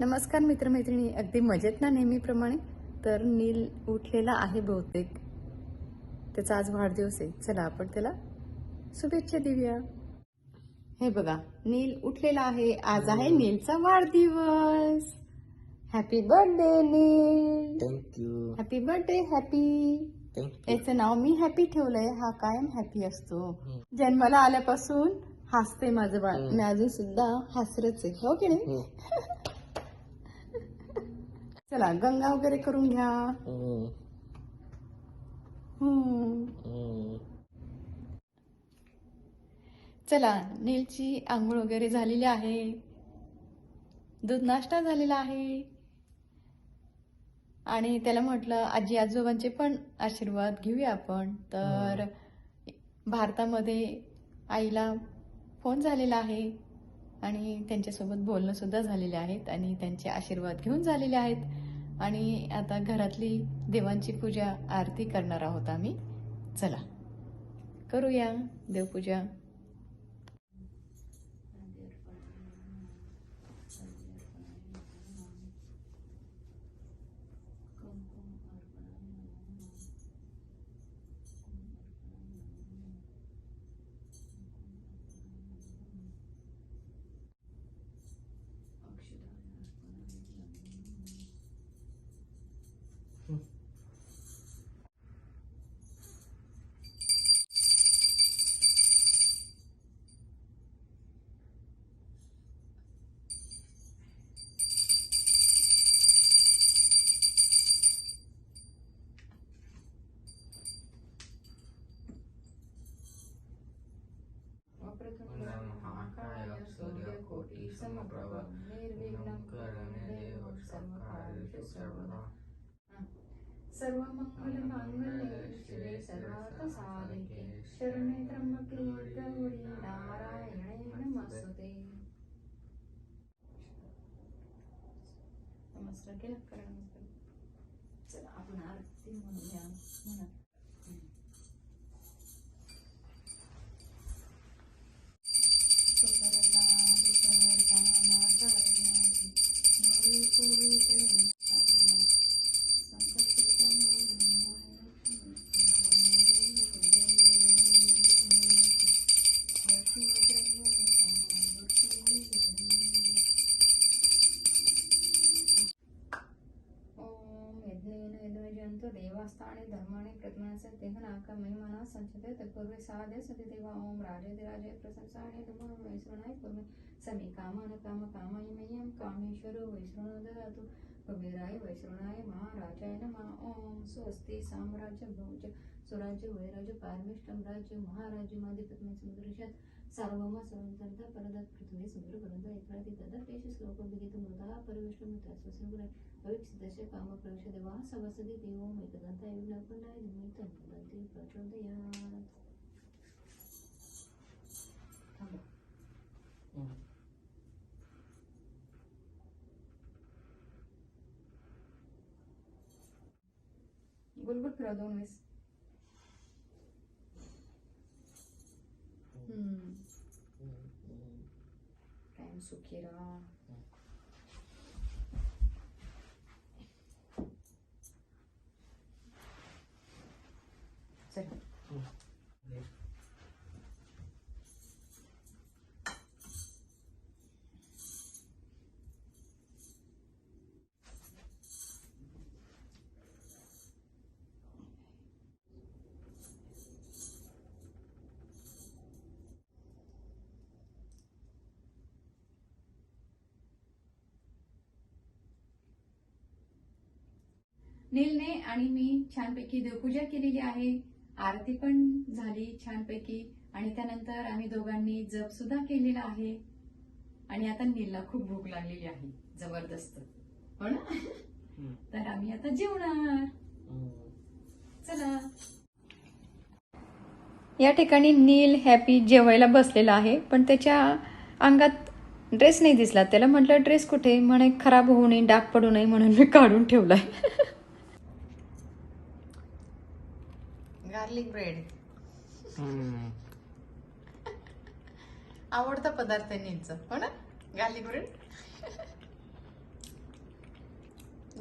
नमस्कार मित्रमैत्रिणी अगदी मजेत ना नेहमीप्रमाणे? तर नील उठलेला आहे बहुतेक. त्याचा आज वाढदिवस आहे. चला आपण त्याला शुभेच्छा देऊया. हे बघा नील उठलेला आहे. आज आहे नीलचा वाढदिवस. Happy birthday Neel. Thank you happy birthday happy याचं नाव मी हॅपी ठेवलंय. हा कायम हॅपी असतो. जन्माला आल्यापासून हसते माझं बाळ. मी अजून सुद्धा हसरच आहे. हो की नाही. चला गंगा वगैरे करून घ्या. चला नीलची आंघोळ वगैरे झालेली आहे. दूध नाश्ता झालेला आहे. आणि त्याला म्हटलं आजी आजोबांचे पण आशीर्वाद घेऊया आपण. तर भारतामध्ये आईला फोन झालेला आहे. आणि त्यांच्यासोबत बोलणं सुद्धा झालेले आहेत आणि त्यांचे आशीर्वाद घेऊन झालेले आहेत. आणि आता घरातली देवांची पूजा आरती करणार आहोत आम्ही. चला. करूया देवपूजा. महाकाय सूर्यकोटी समप्रभ निर्विघ्नं करणे देव सर्वकार्येषु सर्वदा सर्वमङ्गलमाङ्गल्ये शिवे सर्वार्थसाधिके शरणे त्र्यंबके गौरी नारायणे नमस्ते। नमस्कार केला करा नमस्कार चला आपण आरती म्हणूया म्हणा. यज्ञजंतु देवास्थाने धर्माणे प्रज्ञाचे तेहनाका महिमाना संचते ते साधे सती देवा ओम राजे प्रशंसा प्रशंसाने नमो वैश्रणाय पूर्वे समी कामान काम कामाय मह्यम कामेश्वरो वैश्रणो ददातु कुबेराय वैश्रणाय महाराजाय नमः। ओम स्वस्ति साम्राज्य भोज स्वराज्य वैराज्य पारमेष्टम राज्य महाराज्य माधिपत्नी समुद्रशात सार्वम सर्वतंत्र परदत पृथ्वी समुद्र परंतु एकादी तदत तेश श्लोक विदित मृता परिविष्ट मृता स्वसंग्रह अविक्षितस्य कामप्रवेश देवा सवसति देवो एकदन्ताय विघ्नकुण्डाय निमित्तं वदन्ति प्रचोदयात् थांबा. गुलगुल फिरव दोन वेळेस हम्म. कायम सुखी राहा चल नीलने आणि मी छानपैकी देवपूजा केलेली आहे. आरती पण झाली छानपैकी आणि त्यानंतर आम्ही दोघांनी जप सुद्धा केलेला आहे. आणि आता नीलला खूप भूक लागलेली आहे जबरदस्त. हो ना? तर आम्ही आता जेवणार. चला. या ठिकाणी नील हॅपी जेवायला बसलेला आहे पण त्याच्या अंगात ड्रेस नाही दिसला. त्याला म्हटलं ड्रेस कुठे? म्हणे खराब होऊ नये डाग पडू नये म्हणून मी काढून ठेवलाय. गार्लिक ब्रेड आवडता पदार्थ आहे नीलचा. हो ना? Garlic bread?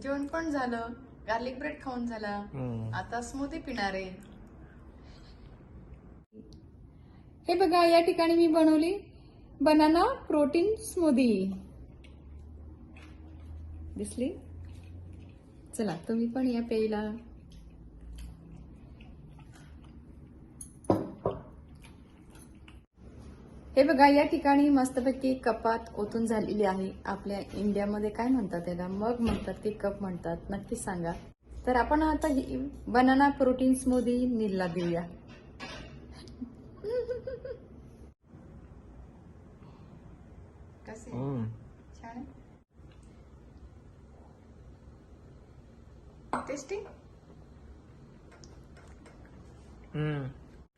जेवण पण झालं. गार्लिक ब्रेड खाऊन झाला. हम्म. आता स्मूदी पिणार आहे. हे बघा या ठिकाणी मी बनवली बनाना प्रोटीन स्मूदी दिसली? चला तुम्ही पण या प्यायला. हे बघा या ठिकाणी मस्तपैकी कपात ओतून झालेली आहे. आपल्या इंडियामध्ये काय म्हणतात त्याला मग म्हणतात की कप म्हणतात. नक्की सांगा. तर आपण आता ही बनाना प्रोटीन स्मूदी नीलला देऊया. कसे. छान.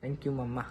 Thank you mamma.